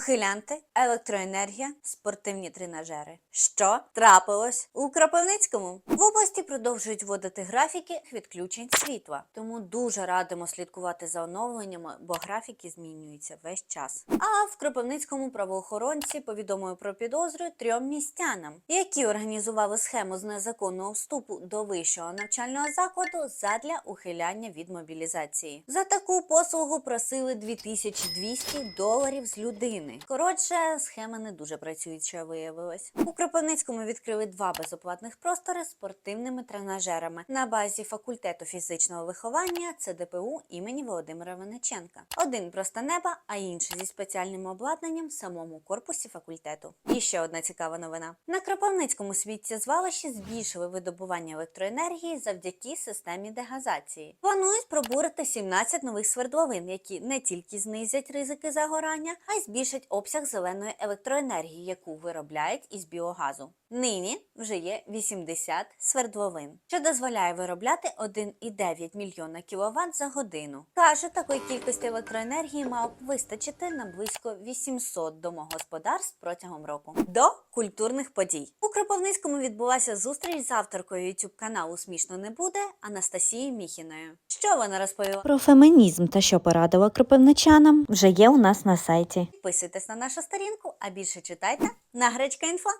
ухилянти, електроенергія, спортивні тренажери. Що трапилось у Кропивницькому? В області продовжують вводити графіки відключень світла, тому дуже радимо слідкувати за оновленнями, бо графіки змінюються весь час. А в Кропивницькому правоохоронці повідомили про підозру трьом містянам, які організували схему з незаконного вступу до вищого навчального закладу задля ухиляння від мобілізації. За таку послугу просили 2200 доларів з людини. Коротше, схема не дуже працююча виявилась. У Кропивницькому відкрили два безоплатних простори спортивними тренажерами на базі факультету фізичного виховання ЦДПУ імені Володимира Винниченка. Один просто неба, а інший зі спеціальним обладнанням в самому корпусі факультету. І ще одна цікава новина: на Кропивницькому сміттєзвалищі збільшили видобування електроенергії завдяки системі дегазації. Планують пробурити 17 нових свердловин, які не тільки знизять ризики загорання, а й збільшать обсяг зеленої електроенергії, яку виробляють із біогазу. Нині вже є 80 свердловин, що дозволяє виробляти 1,9 мільйона кВт за годину. Каже, такої кількості електроенергії мало б вистачити на близько 800 домогосподарств протягом року. До культурних подій у Кропивницькому відбулася зустріч з авторкою youtube каналу Смішно не буде Анастасією Міхіною. Що вона розповіла? Про фемінізм та що порадила кропивничанам вже є у нас на сайті. Підписуйтесь на нашу сторінку, а більше читайте на Гречка Інфо.